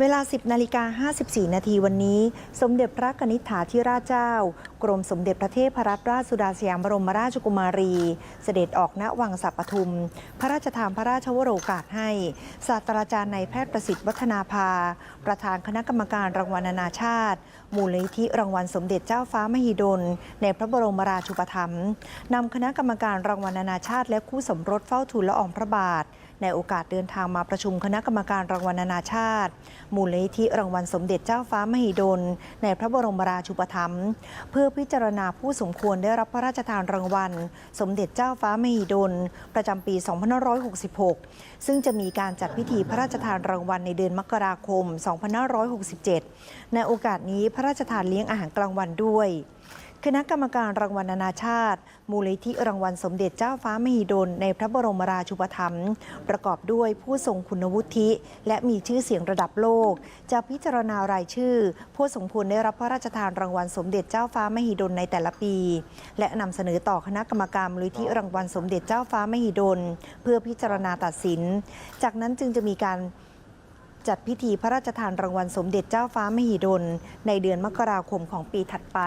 เวลา 10นาฬิกา54 นาทีวันนี้ สมเด็จพระกนิษฐาธิราชเจ้า กรมสมเด็จพระเทพรัตนราชสุดาสยามบรมราชกุมารี เสด็จออกณวังสัปทุม พระราชทานพระราชวโรกาสให้ ศาสตราจารย์นายแพทย์ประสิทธิ์วัฒนาภา ประธานคณะกรรมการรางวัลนานาชาติ มูลนิธิรางวัลสมเด็จเจ้าฟ้ามหิดล ในพระบรมราชูปถัมภ์นำคณะกรรมการรางวัลนานาชาติ และคู่สมรสเฝ้าทูลละอองพระบาท ในโอกาสเดินทางมาประชุมคณะกรรมการรางวัลนานาชาติ มูลนิธิรางวัลสมเด็จเจ้าฟ้ามหิดล ในพระบรมราชูปถัมภ์เพื่อพิจารณาผู้สมควรได้รับพระราชทานรางวัล สมเด็จเจ้าฟ้ามหิดล ประจำปี 2566 ซึ่งจะมีการจัดพิธีพระราชทานรางวัลในเดือนมกราคม 2567 ในโอกาสนี้พระราชทานเลี้ยงอาหารกลางวันด้วย คณะกรรมการรางวัลนานาชาติ มูลนิธิรางวัลสมเด็จเจ้าฟ้ามหิดลในพระบรมราชูปถัมภ์ประกอบด้วยผู้ทรงคุณวุฒิ และมีชื่อเสียงระดับโลก จะพิจารณารายชื่อ ผู้สมควรได้รับพระราชทานรางวัลสมเด็จเจ้าฟ้ามหิดลในแต่ละปี และนำเสนอต่อคณะกรรมการมูลนิธิรางวัลสมเด็จเจ้าฟ้ามหิดล เพื่อพิจารณาตัดสิน จากนั้นจึงจะมีการจัดพิธีพระราชทานรางวัลสมเด็จเจ้าฟ้ามหิดล ในเดือนมกราคมของปีถัดไป